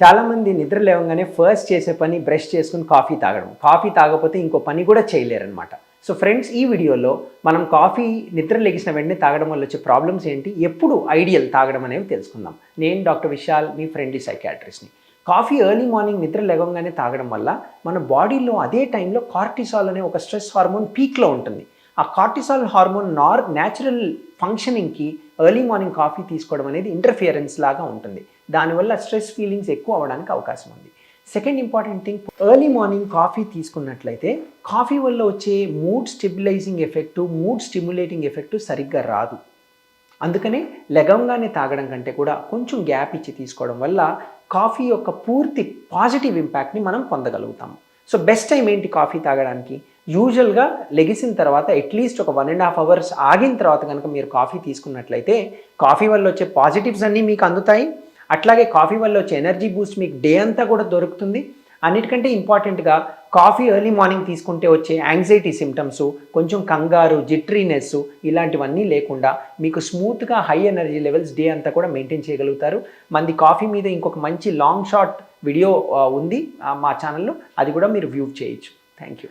చాలామంది నిద్ర లేవగానే ఫస్ట్ చేసే పని బ్రష్ చేసుకుని కాఫీ తాగడం. కాఫీ తాగకపోతే ఇంకో పని కూడా చేయలేరనమాట సో ఫ్రెండ్స్ ఈ వీడియోలో మనం కాఫీ నిద్ర లెగిసిన వెంటనే తాగడం వల్ల వచ్చే ప్రాబ్లమ్స్ ఏంటి? ఎప్పుడు ఐడియల్ తాగడం అనేవి తెలుసుకుందాం. నేను డాక్టర్ విశాల్ మీ ఫ్రెండ్లీ సైకాట్రిస్ట్ని కాఫీ ఎర్లీ మార్నింగ్ నిద్ర లేవగానే తాగడం వల్ల మన బాడీలో అదే టైంలో కార్టిసాల్ అనే ఒక స్ట్రెస్ హార్మోన్ పీక్లో ఉంటుంది. ఆ కార్టిసాల్ హార్మోన్ నార్ న్యాచురల్ ఫంక్షనింగ్కి ఎర్లీ మార్నింగ్ కాఫీ తీసుకోవడం అనేది ఇంటర్ఫియరెన్స్ లాగా ఉంటుంది. దానివల్ల స్ట్రెస్ ఫీలింగ్స్ ఎక్కువ అవ్వడానికి అవకాశం ఉంది. Second important thing early morning coffee తీసుకున్నట్లయితే కాఫీ వల్ల వచ్చే mood stabilising effect mood stimulating effect సరిగ్గా రాదు. అందుకనే లెగంగానే తాగడం కంటే కూడా కొంచెం గ్యాప్ ఇచ్చి తీసుకోవడం వల్ల కాఫీ యొక్క పూర్తి పాజిటివ్ ఇంపాక్ట్ని మనం పొందగలుగుతాము సో బెస్ట్ టైం ఏంటి కాఫీ తాగడానికి? యూజువల్గా లెగిసిన తర్వాత అట్లీస్ట్ ఒక వన్ అండ్ హాఫ్ అవర్స్ ఆగిన తర్వాత కనుక మీరు కాఫీ తీసుకున్నట్లయితే కాఫీ వల్ల వచ్చే పాజిటివ్స్ అన్నీ మీకు అందుతాయి. అట్లాగే కాఫీ వల్ల వచ్చే ఎనర్జీ బూస్ట్ మీకు డే అంతా కూడా దొరుకుతుంది. అన్నిటికంటే ఇంపార్టెంట్గా కాఫీ ఎర్లీ మార్నింగ్ తీసుకుంటే వచ్చే యాంగ్జైటీ సిమ్టమ్స్ కొంచెం కంగారు జిట్రీనెస్ ఇలాంటివన్నీ లేకుండా మీకు స్మూత్గా హై ఎనర్జీ లెవెల్స్ డే అంతా కూడా మెయింటైన్ చేయగలుగుతారు. మంది కాఫీ మీద ఇంకొక మంచి లాంగ్ షార్ట్ వీడియో ఉంది మా ఛానల్లో అది కూడా మీరు వ్యూ చేయొచ్చు. Thank you